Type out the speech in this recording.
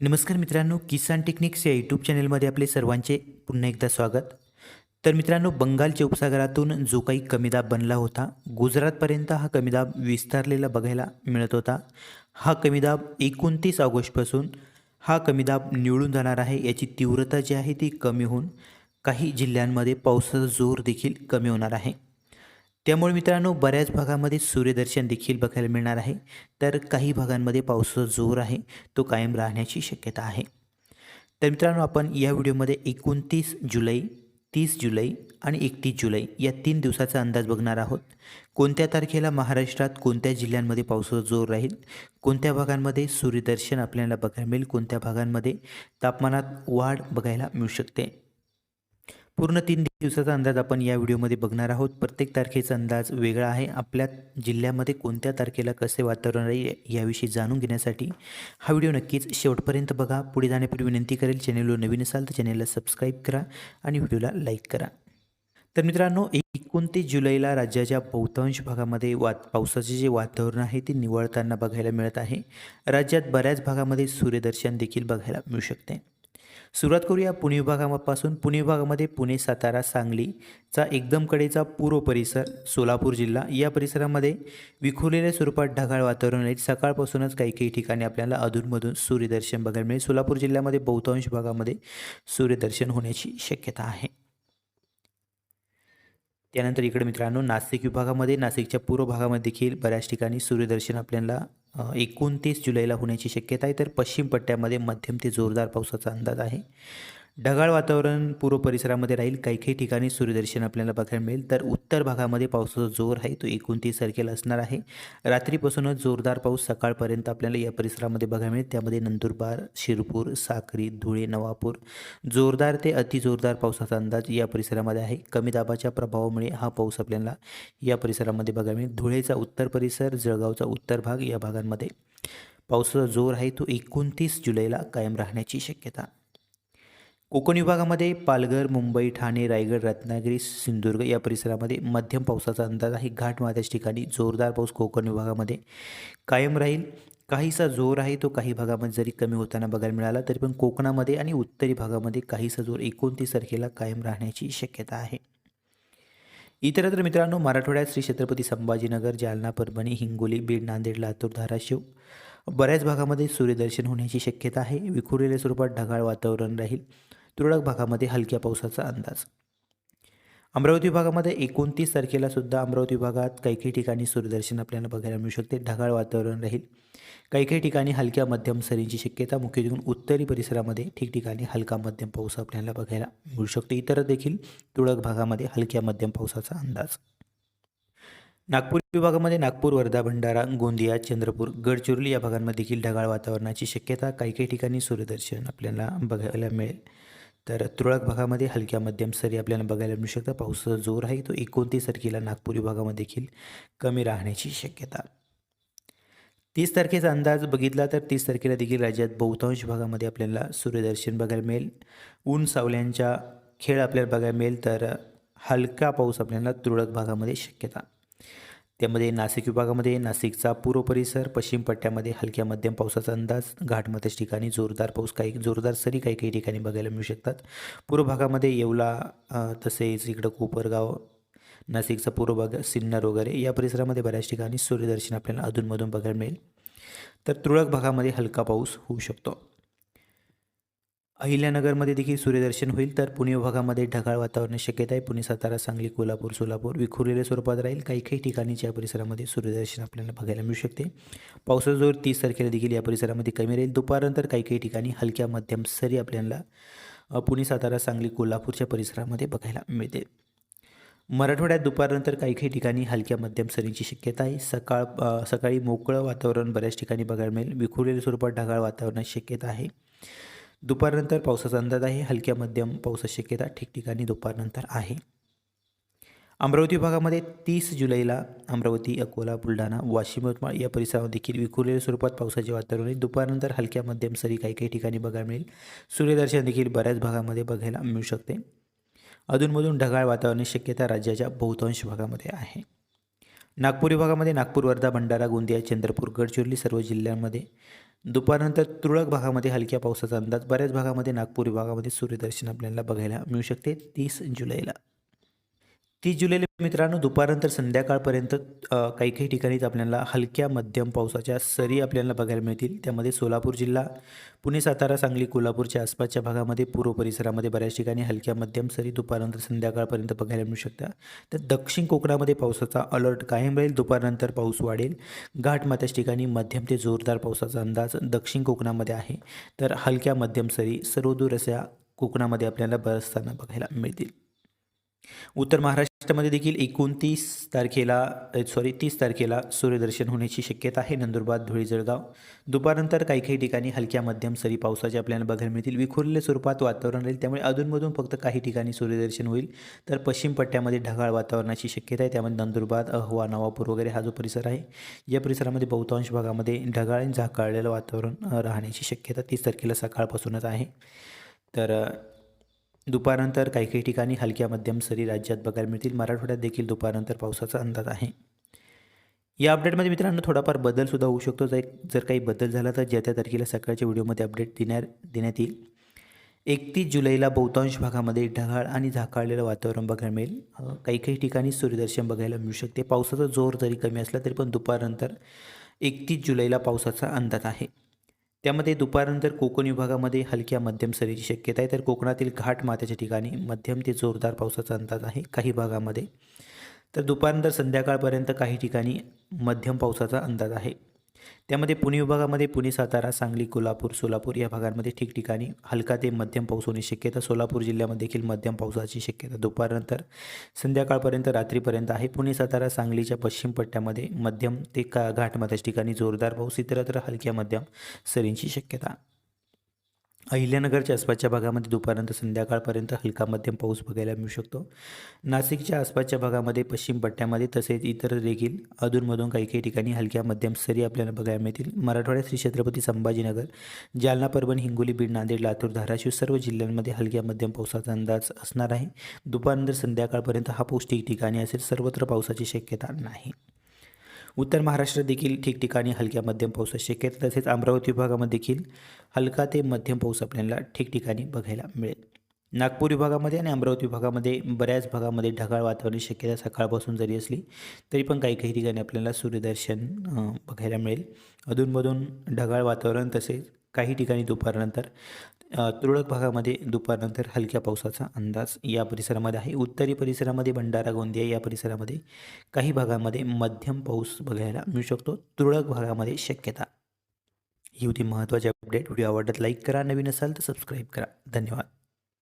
नमस्कार मित्रांनो किसान टेक्निक्स या यूट्यूब चॅनलमध्ये आपले सर्वांचे पुन्हा एकदा स्वागत. तर मित्रांनो बंगालच्या उपसागरातून जो काही कमीदाब बनला होता गुजरातपर्यंत हा कमीदाब विस्तारलेला बघायला मिळत होता. हा कमीदाब एकोणतीस ऑगस्टपासून हा कमीदाब निवडून निवळून जाणार आहे याची तीव्रता जी आहे ती कमी होऊन काही जिल्ह्यांमध्ये पावसाचा जोर देखील कमी होणार आहे. त्यामुळे मित्रांनो बऱ्याच भागामध्ये सूर्यदर्शन देखील बघायला मिळणार आहे. तर काही भागांमध्ये पावसाचा जोर आहे तो कायम राहण्याची शक्यता आहे. तर मित्रांनो आपण या व्हिडिओमध्ये एकोणतीस जुलै तीस जुलै आणि एकतीस जुलै या तीन दिवसाचा अंदाज बघणार आहोत. कोणत्या तारखेला महाराष्ट्रात कोणत्या जिल्ह्यांमध्ये पावसाचा जोर राहील? कोणत्या भागांमध्ये सूर्यदर्शन आपल्याला बघायला मिळेल? कोणत्या भागांमध्ये तापमानात वाढ बघायला मिळू शकते? पूर्ण तीन दिवसाचा अंदाज आपण या व्हिडिओमध्ये बघणार आहोत. प्रत्येक तारखेचा अंदाज वेगळा आहे. आपल्या जिल्ह्यामध्ये कोणत्या तारखेला कसे वातावरण राहील याविषयी जाणून घेण्यासाठी हा व्हिडिओ नक्कीच शेवटपर्यंत बघा. पुढे जाण्यापूर्वी विनंती करेल चॅनेलवर नवीन असाल तर चॅनेलला सबस्क्राईब करा आणि व्हिडिओला लाईक करा. तर मित्रांनो एकोणतीस जुलैला राज्याच्या बहुतांश भागामध्ये वात पावसाचे जे वातावरण आहे ते निवळताना बघायला मिळत आहे. राज्यात बऱ्याच भागामध्ये सूर्यदर्शन देखील बघायला मिळू शकते. सुरुवात करूया पुणे विभागापासून. पुणे विभागामध्ये पुणे सातारा सांगलीचा एकदम कडेचा पूर्व परिसर सोलापूर जिल्हा. या परिसरामध्ये विखुरलेल्या स्वरूपात ढगाळ वातावरण आहे. सकाळपासूनच काही काही ठिकाणी आपल्याला अधूनमधून सूर्यदर्शन बघायला मिळेल. सोलापूर जिल्ह्यामध्ये बहुतांश भागामध्ये सूर्यदर्शन होण्याची शक्यता आहे. त्यानंतर इकडे मित्रांनो नाशिक विभागामध्ये नाशिकच्या पूर्व भागामध्ये देखील बऱ्याच ठिकाणी सूर्यदर्शन आपल्याला एकोणतीस जुलैला होण्याची शक्यता आहे. तर पश्चिम पट्ट्यामध्ये मध्यम ते जोरदार पावसाचा अंदाज आहे. ढगाळ वातावरण पूर्व परिसरामध्ये राहील. काही काही ठिकाणी सूर्यदर्शन आपल्याला बघायला मिळेल. तर उत्तर भागामध्ये पावसाचा जोर आहे. तो एकोणतीस तारखेला असणार आहे. रात्रीपासूनच जोरदार पाऊस सकाळपर्यंत आपल्याला या परिसरामध्ये बघायला मिळेल. त्यामध्ये नंदुरबार शिरपूर साक्री धुळे नवापूर जोरदार ते अतिजोरदार पावसाचा अंदाज या परिसरामध्ये आहे. कमी दाबाच्या प्रभावामुळे हा पाऊस आपल्याला या परिसरामध्ये बघायला मिळेल. धुळेचा उत्तर परिसर जळगावचा उत्तर भाग या भागांमध्ये पावसाचा जोर आहे. तो एकोणतीस जुलैला कायम राहण्याची शक्यता कोकण विभागामध्ये पालघर मुंबई ठाणे रायगड रत्नागिरी सिंधुदुर्ग या परिसरामध्ये मध्यम पावसाचा अंदाज आहे. घाटमाथ्याच्या ठिकाणी जोरदार पाऊस कोकण विभागामध्ये कायम राहील. काहीसा जोर आहे तो काही भागामध्ये जरी कमी होताना बघायला मिळाला तरी पण कोकणामध्ये आणि उत्तरी भागामध्ये काहीसा जोर एकोणतीस तारखेला कायम राहण्याची शक्यता आहे. इतरत्र मित्रांनो मराठवाड्यात श्री छत्रपती संभाजीनगर जालना परभणी हिंगोली बीड नांदेड लातूर धाराशिव बऱ्याच भागामध्ये सूर्यदर्शन होण्याची शक्यता आहे. विखुरलेल्या स्वरूपात ढगाळ वातावरण राहील. तुरळक भागामध्ये हलक्या पावसाचा अंदाज. अमरावती विभागामध्ये एकोणतीस तारखेला सुद्धा अमरावती विभागात काही काही ठिकाणी सूर्यदर्शन आपल्याला बघायला मिळू शकते. ढगाळ वातावरण राहील. काही काही ठिकाणी हलक्या मध्यम सरींची शक्यता मुख्यत्वे उत्तरी परिसरामध्ये ठिकठिकाणी हलका मध्यम पाऊस आपल्याला बघायला मिळू शकतो. इतर देखील तुरळक भागामध्ये हलक्या मध्यम पावसाचा अंदाज. नागपूर विभागामध्ये नागपूर वर्धा भंडारा गोंदिया चंद्रपूर गडचिरोली या भागांमध्ये देखील ढगाळ वातावरणाची शक्यता काही काही ठिकाणी सूर्यदर्शन आपल्याला बघायला मिळेल. तर तुरळक भागामध्ये हलक्या मध्यम सरी आपल्याला बघायला मिळू शकतं पावसाचा जोर आहे तो एकोणतीस तारखेला नागपूर विभागामध्ये देखील कमी राहण्याची शक्यता. तीस तारखेचा अंदाज बघितला तर तीस तारखेला देखील राज्यात बहुतांश भागामध्ये आपल्याला सूर्यदर्शन बघायला मिळेल. ऊन सावल्यांच्या खेळ आपल्याला बघायला मिळेल. तर हलका पाऊस आपल्याला तुरळक भागामध्ये शक्यता. त्यामध्ये नाशिक विभागामध्ये नाशिकचा पूर्व परिसर पश्चिम पट्ट्यामध्ये हलक्या मध्यम पावसाचा अंदाज घाटमध्येच ठिकाणी जोरदार पाऊस काही जोरदार सरी काही काही ठिकाणी बघायला मिळू शकतात. पूर्व भागामध्ये येवला तसेच इकडं कोपरगाव नाशिकचा पूर्व भाग सिन्नर वगैरे या परिसरामध्ये बऱ्याच ठिकाणी सूर्यदर्शन आपल्याला अधूनमधून बघायला मिळेल. तर तुरळक भागामध्ये हलका पाऊस होऊ शकतो. अहिल्यानगरमध्ये देखील सूर्यदर्शन होईल तर पुणे विभागामध्ये ढगाळ वातावरण शक्यता आहे. पुणे सातारा सांगली कोल्हापूर सोलापूर विखुरलेल्या स्वरूपात राहील. काही काही ठिकाणीच्या परिसरामध्ये सूर्यदर्शन आपल्याला बघायला मिळू शकते. पावसाचा जोर तीस तारखेला देखील या परिसरामध्ये कमी राहील. दुपारनंतर काही काही ठिकाणी हलक्या मध्यम सरी आपल्याला पुणे सातारा सांगली कोल्हापूरच्या परिसरामध्ये बघायला मिळते. मराठवाड्यात दुपारनंतर काही काही ठिकाणी हलक्या मध्यम सरींची शक्यता आहे. सकाळ सकाळी मोकळं वातावरण बऱ्याच ठिकाणी बघायला मिळेल. विखुरलेल्या स्वरूपात ढगाळ वातावरणाची शक्यता आहे. दुपारनंतर पावसाचा अंदाज आहे. हलक्या मध्यम पावसाची शक्यता ठिकठिकाणी दुपारनंतर आहे. अमरावती विभागामध्ये तीस जुलैला अमरावती अकोला बुलढाणा वाशिम यवतमाळ या परिसरामध्ये देखील विखुरलेल्या स्वरूपात पावसाचे वातावरण आहे. दुपारनंतर हलक्या मध्यम सरी काही काही ठिकाणी बघायला मिळेल. सूर्यदर्शन देखील बऱ्याच भागामध्ये बघायला मिळू शकते. अधूनमधून ढगाळ वातावरणाची शक्यता राज्याच्या बहुतांश भागामध्ये आहे. नागपूर विभागामध्ये नागपूर वर्धा भंडारा गोंदिया चंद्रपूर गडचिरोली सर्व जिल्ह्यांमध्ये दुपारनंतर तुरळक भागामध्ये हलक्या पावसाचा अंदाज. बऱ्याच भागामध्ये नागपूर विभागामध्ये सूर्यदर्शन आपल्याला बघायला मिळू शकते. तीस जुलैला. तीस जुलैला मित्रांनो दुपारनंतर संध्याकाळपर्यंत काही काही ठिकाणीच आपल्याला हलक्या मध्यम पावसाच्या सरी आपल्याला बघायला मिळतील. त्यामध्ये सोलापूर जिल्हा पुणे सातारा सांगली कोल्हापूरच्या आसपासच्या भागामध्ये पूर्व परिसरामध्ये बऱ्याच ठिकाणी हलक्या मध्यम सरी दुपारनंतर संध्याकाळपर्यंत बघायला मिळू शकतात. तर दक्षिण कोकणामध्ये पावसाचा अलर्ट कायम राहील दुपारनंतर पाऊस वाढेल. घाटमात्याच ठिकाणी मध्यम ते जोरदार पावसाचा अंदाज दक्षिण कोकणामध्ये आहे. तर हलक्या मध्यम सरी सर्वदूर अशा कोकणामध्ये आपल्याला बरसताना बघायला मिळतील. उत्तर महाराष्ट्रामध्ये देखील एकोणतीस तारखेला सॉरी तीस तारखेला सूर्यदर्शन होण्याची शक्यता आहे. नंदुरबार धुळे जळगाव. दुपारनंतर काही काही ठिकाणी हलक्या मध्यम सरी पावसाचे आपल्याला बघायला मिळतील. विखुरलेल्या स्वरूपात वातावरण राहील. त्यामुळे अधूनमधून फक्त काही ठिकाणी सूर्यदर्शन होईल. तर पश्चिम पट्ट्यामध्ये ढगाळ वातावरणाची शक्यता आहे. त्यामध्ये नंदुरबार अहवा नवापूर वगैरे हा जो परिसर आहे या परिसरामध्ये बहुतांश भागामध्ये ढगाळ आणि झाकाळलेलं वातावरण राहण्याची शक्यता तीस तारखेला सकाळपासूनच आहे. तर दुपारनंतर काही काही ठिकाणी हलक्या मध्यम सरी राज्यात बघायला मिळतील. मराठवाड्यात देखील दुपारनंतर पावसाचा अंदाज आहे. या अपडेटमध्ये मित्रांनो थोडाफार बदलसुद्धा होऊ शकतो. जर जर काही बदल झाला तर ज्या त्या तारखेला सकाळच्या व्हिडिओमध्ये अपडेट देण्यात देण्यात येईल. एकतीस जुलैला बहुतांश भागामध्ये ढगाळ आणि झाकाळलेलं वातावरण बघायला मिळेल. काही काही ठिकाणी सूर्यदर्शन बघायला मिळू शकते. पावसाचा जोर जरी कमी असला तरी पण दुपारनंतर एकतीस जुलैला पावसाचा अंदाज आहे. त्यामध्ये दुपारनंतर कोकण विभागामध्ये हलक्या मध्यम सरीची शक्यता आहे. तर कोकणातील घाट माथ्याच्या ठिकाणी मध्यम ते जोरदार पावसाचा अंदाज आहे काही भागामध्ये. तर दुपारनंतर संध्याकाळपर्यंत काही ठिकाणी मध्यम पावसाचा अंदाज आहे. त्यामध्ये पुणे विभागामध्ये पुणे सातारा सांगली कोल्हापूर सोलापूर या भागांमध्ये ठिकठिकाणी हलका ते मध्यम पाऊस होण्याची शक्यता. सोलापूर जिल्ह्यामध्ये देखील मध्यम पावसाची शक्यता. दुपारनंतर संध्याकाळपर्यंत रात्रीपर्यंत आहे. पुणे सातारा सांगलीच्या पश्चिम पट्ट्यामध्ये मध्यम ते का घाटमाथ्याच्या ठिकाणी जोरदार पाऊस इतरत्र हलक्या मध्यम सरींची शक्यता. अहिल्यानगरच्या आसपासच्या भागामध्ये दुपारनंतर संध्याकाळपर्यंत हलका मध्यम पाऊस बघायला मिळू शकतो. नाशिकच्या आसपासच्या भागामध्ये पश्चिम पट्ट्यामध्ये तसेच इतर देखील अधूनमधून काही काही ठिकाणी हलक्या मध्यम सरी आपल्याला बघायला मिळतील. मराठवाड्यात श्री छत्रपती संभाजीनगर जालना परभणी हिंगोली बीड नांदेड लातूर धाराशिव सर्व जिल्ह्यांमध्ये हलक्या मध्यम पावसाचा अंदाज असणार आहे. दुपारनंतर संध्याकाळपर्यंत हा पाऊस ठिकठिकाणी असेल सर्वत्र पावसाची शक्यता नाही. उत्तर महाराष्ट्रात देखील ठिकठिकाणी हलक्या मध्यम पावसाची शक्यता तसेच अमरावती विभागामध्ये देखील हलका ते मध्यम पाऊस आपल्याला ठिकठिकाणी बघायला मिळेल. नागपूर विभागामध्ये आणि अमरावती विभागामध्ये बऱ्याच भागामध्ये ढगाळ वातावरण शक्यता सकाळपासून जरी असली तरी पण काही काही ठिकाणी आपल्याला सूर्यदर्शन बघायला मिळेल. अधूनमधून ढगाळ वातावरण तसेच काही ठिकाणी दुपारनंतर तुरळक भागामध्ये दुपारनंतर हलक्या पावसाचा अंदाज या परिसरामध्ये आहे. उत्तरी परिसरामध्ये भंडारा गोंदिया या परिसरामध्ये काही भागामध्ये मध्यम पाऊस बघायला मिळू शकतो. तुरळक भागामध्ये शक्यता. ही होती महत्त्वाची अपडेट व्हिडिओ आवडत लाईक करा. नवीन असाल तर सबस्क्राईब करा. धन्यवाद.